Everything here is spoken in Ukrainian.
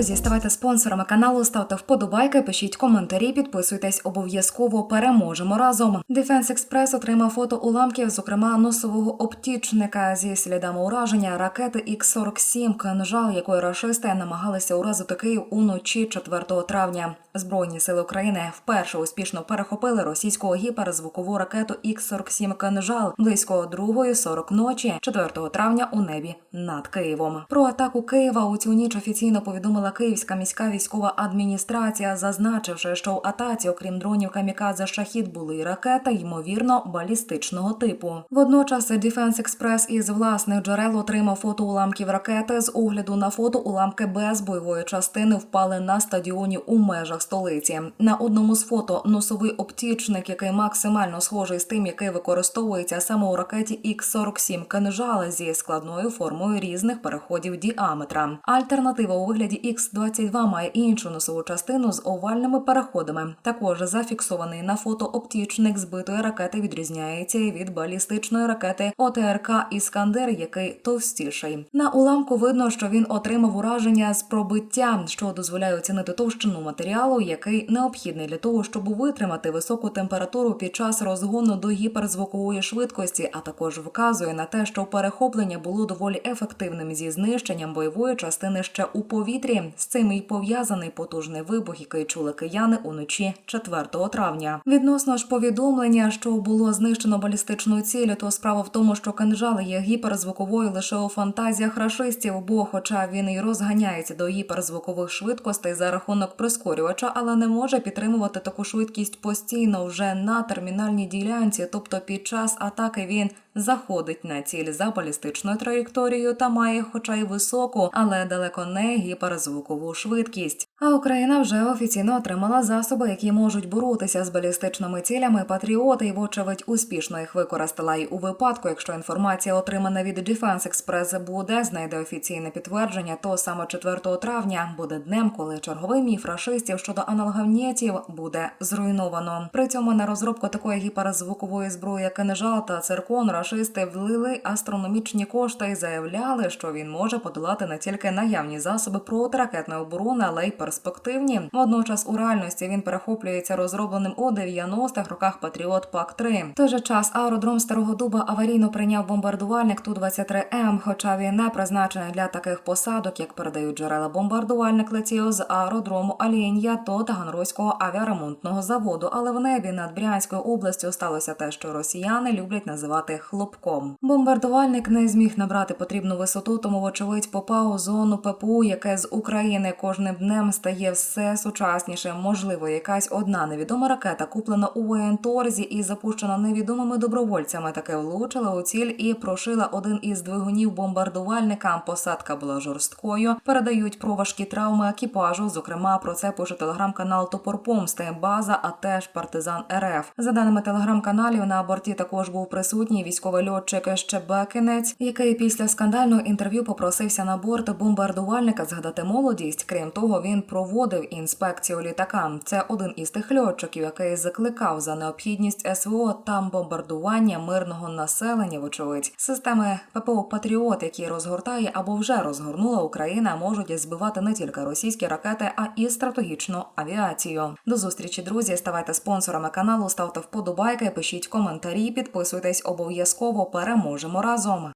Друзі, ставайте спонсорами каналу, ставте вподобайки, пишіть коментарі, підписуйтесь обов'язково. Переможемо разом. Defense Express отримав фото уламків, зокрема носового оптічника зі слідами ураження ракети Х-47, кинжал, якої рашисти намагалися уразити Київ уночі 4 травня. Збройні сили України вперше успішно перехопили російську гіперзвукову ракету Х-47 кинжал близько 2.40 ночі 4 травня у небі над Києвом. Про атаку Києва у цю ніч офіційно повідомила Київська міська військова адміністрація, зазначивши, що в атаці, окрім дронів камікадзе шахід, були й ракети, ймовірно, балістичного типу. Водночас Defense Express із власних джерел отримав фото уламків ракети. З огляду на фото уламки без бойової частини впали на стадіоні у межах столиці. На одному з фото носовий оптічник, який максимально схожий з тим, який використовується саме у ракеті Х-47 кинжала зі складною формою різних переходів діаметра. Альтернатива у вигляді Х-22 має іншу носову частину з овальними переходами. Також зафіксований на фото оптічник збитої ракети відрізняється від балістичної ракети ОТРК Іскандер, який товстіший. На уламку видно, що він отримав ураження з пробиття, що дозволяє оцінити товщину матеріалу, який необхідний для того, щоб витримати високу температуру під час розгону до гіперзвукової швидкості, а також вказує на те, що перехоплення було доволі ефективним зі знищенням бойової частини ще у повітрі. З цим і пов'язаний потужний вибух, який чули кияни уночі 4 травня. Відносно ж повідомлення, що було знищено балістичну ціль, то справа в тому, що кинжал є гіперзвуковою лише у фантазіях рашистів, бо, хоча він і розганяється до гіперзвукових швидкостей за рахунок прискорювача, але не може підтримувати таку швидкість постійно вже на термінальній ділянці, тобто під час атаки він заходить на ціль за балістичною траєкторією та має, хоча й високу, але далеко не гіперзвукову швидкість. А Україна вже офіційно отримала засоби, які можуть боротися з балістичними цілями. Патріоти і, вочевидь, успішно їх використала й у випадку, якщо інформація отримана від Defense Express буде знайде офіційне підтвердження, то саме 4 травня буде днем, коли черговий міф рашистів щодо аналогавнєтів буде зруйновано. При цьому на розробку такої гіперзвукової зброї, як та циркон, рашисти влили астрономічні кошти і заявляли, що він може подолати не тільки наявні засоби протиракетної оборони, але й перспективні. Водночас у реальності він перехоплюється розробленим у 90-х роках Патріот Пак 3 В той же час аеродром Старого Дуба аварійно прийняв бомбардувальник Ту 23 М, хоча він не призначений для таких посадок, як передають джерела бомбардувальник летів з аеродрому Алін'я до Таганрозького авіаремонтного заводу. Але в небі над Брянською областю сталося те, що росіяни люблять називати хлопком. Бомбардувальник не зміг набрати потрібну висоту, тому вочевидь попав у зону ППУ, яке з України кожним днем стає все сучаснішим. Можливо, якась одна невідома ракета, куплена у воєнторзі і запущена невідомими добровольцями, таки влучила у ціль і прошила один із двигунів бомбардувальника. Посадка була жорсткою. Передають про важкі травми екіпажу. Зокрема, про це пише телеграм-канал Топор Помсти, база, а теж партизан РФ. За даними телеграм-каналів, на борті також був присутній військовий льотчик Щебекінець, який після скандального інтерв'ю попросився на борт бомбардувальника згадати молодість. Крім того, він проводив інспекцію літака. Це один із тих льотчиків, який закликав за необхідність СВО та бомбардування мирного населення. Вочевидь, системи ППО Патріот, які розгортає або вже розгорнула Україна, можуть збивати не тільки російські ракети, а і стратегічну авіацію. До зустрічі, друзі. Ставайте спонсорами каналу, ставте вподобайки, пишіть коментарі, підписуйтесь обов'язково. Переможемо разом.